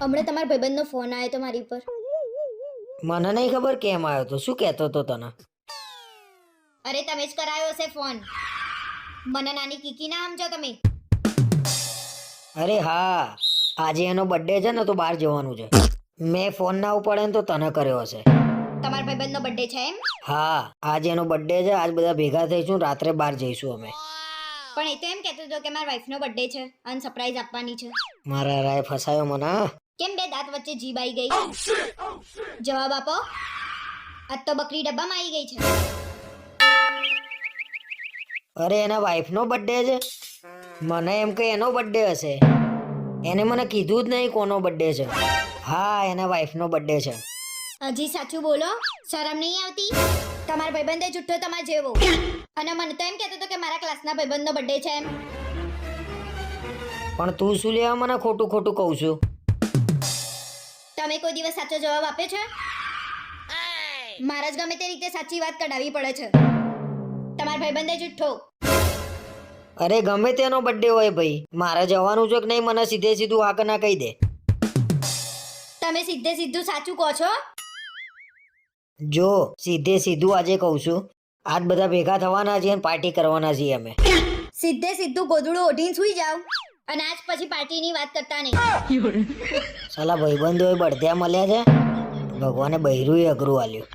હમણાં તમારા ભાઈબંધનો ફોન આવ્યો તો મારી પર મને નહીં ખબર કેમ આવ્યો તો. શું કહેતો તો તને? અરે તમે જ કરાયો હશે ફોન મને નાની કીકી ના સમજો તમે. અરે હા આજે એનો બર્થડે છે ને તો બહાર જવાનું છે. મેં ફોન ના ઉપાડે ને તો તને કર્યો હશે. તમારા ભાઈબંધનો બર્થડે છે એમ? હા આજે એનો બર્થડે છે આજ બધા ભેગા થઈશું રાત્રે બહાર જઈશું અમે. પણ એ તો એમ કહેતો હતો કે મારા વાઈફનો બર્થડે છે અને સરપ્રાઈઝ આપવાની છે. મારા રાય ફસાયો મને. કેમ બે દાંત વચ્ચે જીભ આવી ગઈ? જવાબ આપો. આજ તો બકરી ડબ્બામાં આવી ગઈ છે. અરે એના વાઈફનો બર્થડે છે? મને એમ કે એનો બર્થડે હશે. એને મને કીધું જ નહીં કોનો બર્થડે છે. હા એના વાઈફનો બર્થડે છે. હજી સાચું બોલો શરમ નહીં આવતી? તમારા ભાઈબંધે જુઠ્ઠો તમાર જેવો. અને મને તો એમ કહેતો હતો કે મારા ક્લાસના ભાઈબંધનો બર્થડે છે એમ. પણ તું શું લેવા મને ખોટું ખોટું કહું છું? તમે કોઈ દિવસ સાચો જવાબ આપ્યો છે? મારા જ ગમે તે રીતે સાચી વાત કઢાવી પડે છે. તમારા ભાઈબંધે જુઠ્ઠો. અરે ગમે તેનો બર્થડે હોય ભાઈ. મારે જવાનું છે કે નહીં મને સીધે સીધું આ કે ના કહી દે. તમે સીધે સીધું સાચું કહો છો? જો સીધે સીધું આજે કહું છું. આજ બધા ભેગા થવાના છીએ અને પાર્ટી કરવાના છીએ અમે. સીધે સીધું ગોદડું ઓઢીને સુઈ જાવ અને આજ પછી પાર્ટીની વાત કરતા નહીં. સાલા ભાઈબંધો બળદ્યા મળ્યા છે. ભગવાને બૈરું અઘરું આલ્યું.